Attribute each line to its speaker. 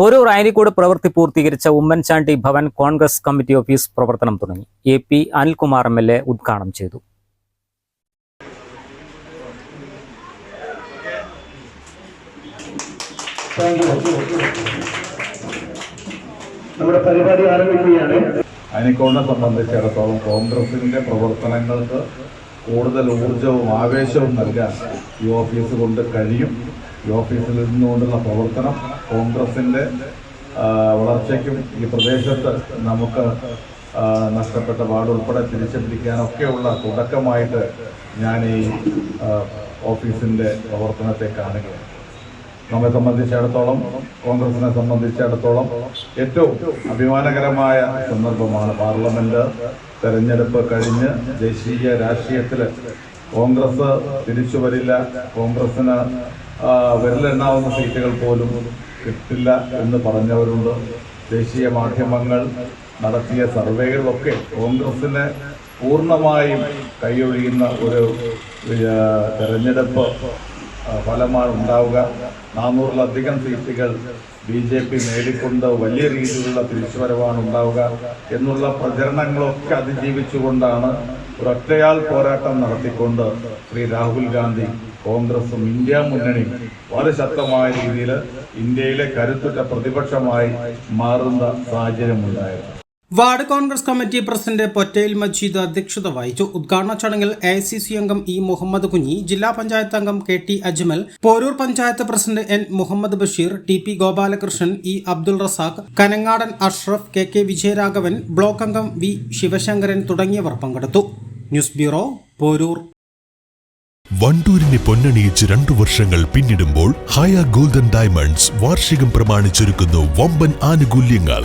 Speaker 1: Porur Ayanikode പ്രവൃത്തി പൂർത്തീകരിച്ച Oommen Chandy Bhavan Congress committee office പ്രവർത്തനം തുടങ്ങി. A P Anilkumar M L A ഉദ്ഘാടനം ചെയ്തു.
Speaker 2: നമ്മുടെ പരിപാടി ആരംഭിക്കുകയാണ്.
Speaker 3: സംബന്ധിച്ചിടത്തോളം കോൺഗ്രസിന്റെ പ്രവർത്തനങ്ങൾക്ക് കൂടുതൽ ഊർജവും ആവേശവും നൽകാൻ ഈ ഓഫീസ് കൊണ്ട് കഴിയും. ഈ ഓഫീസിൽ നിന്നുകൊണ്ടുള്ള പ്രവർത്തനം കോൺഗ്രസിന്റെ ആ, വളർച്ചയ്ക്കും ഈ പ്രദേശത്ത് നമുക്ക് നഷ്ടപ്പെട്ട വാർഡ് ഉൾപ്പെടെ തിരിച്ചു പിടിക്കാനൊക്കെയുള്ള തുടക്കമായിട്ട് ഞാൻ ഈ ഓഫീസിന്റെ പ്രവർത്തനത്തെ കാണുകയാണ്. നമ്മെ സംബന്ധിച്ചിടത്തോളം കോൺഗ്രസിനെ സംബന്ധിച്ചിടത്തോളം ഏറ്റവും അഭിമാനകരമായ സന്ദർഭമാണ് പാർലമെന്റ് തെരഞ്ഞെടുപ്പ് കഴിഞ്ഞ് ദേശീയ രാഷ്ട്രീയത്തിൽ കോൺഗ്രസ് തിരിച്ചു വരില്ല കോൺഗ്രസിന് വിരലെണ്ണാവുന്ന സീറ്റുകൾ പോലും കിട്ടില്ല എന്ന് പറഞ്ഞവരുണ്ട് ദേശീയ മാധ്യമങ്ങൾ നടത്തിയ സർവേകളിലൊക്കെ കോൺഗ്രസിന് പൂർണമായും കൈയൊഴിയുന്ന ഒരു തെരഞ്ഞെടുപ്പ് ഫലമാണ് ഉണ്ടാവുക. നാനൂറിലധികം സീറ്റുകൾ ബി ജെ പി നേടിക്കൊണ്ട് വലിയ രീതിയിലുള്ള തിരിച്ചുവരവാണ് ഉണ്ടാവുക എന്നുള്ള പ്രചരണങ്ങളൊക്കെ അതിജീവിച്ചുകൊണ്ടാണ് ഒരൊറ്റയാൾ പോരാട്ടം നടത്തിക്കൊണ്ട് ശ്രീ രാഹുൽ ഗാന്ധി കോൺഗ്രസും ഇന്ത്യ മുന്നണിയും വളരെ ശക്തമായ രീതിയിൽ ഇന്ത്യയിലെ കരുത്തുറ്റ പ്രതിപക്ഷമായി മാറുന്ന സാഹചര്യമുണ്ടായിരുന്നു
Speaker 4: ward Congress committee president Pottayil Majeed അധ്യക്ഷത വഹിച്ചു. ഉദ്ഘാടന ചടങ്ങിൽ എ സി സി അംഗം ഇ മുഹമ്മദ് കുഞ്ഞി ജില്ലാ പഞ്ചായത്ത് അംഗം K T Ajmal Porur panchayat president N Muhammad Basheer T P Gopalakrishnan E Abdul Razak Kanangadan Ashraf K K Vijayaraghavan block അംഗം V Sivasankaran തുടങ്ങിയവർ പങ്കെടുത്തു. News bureau Porur.
Speaker 5: വണ്ടൂരിനെ പൊന്നണിയിച്ച് രണ്ടു വർഷങ്ങൾ പിന്നിടുമ്പോൾ ഹയ ഗോൾഡൻ ഡയമണ്ട്സ് വാർഷികം പ്രമാണിച്ചൊരുക്കുന്നു വമ്പൻ ആനുകൂല്യങ്ങൾ.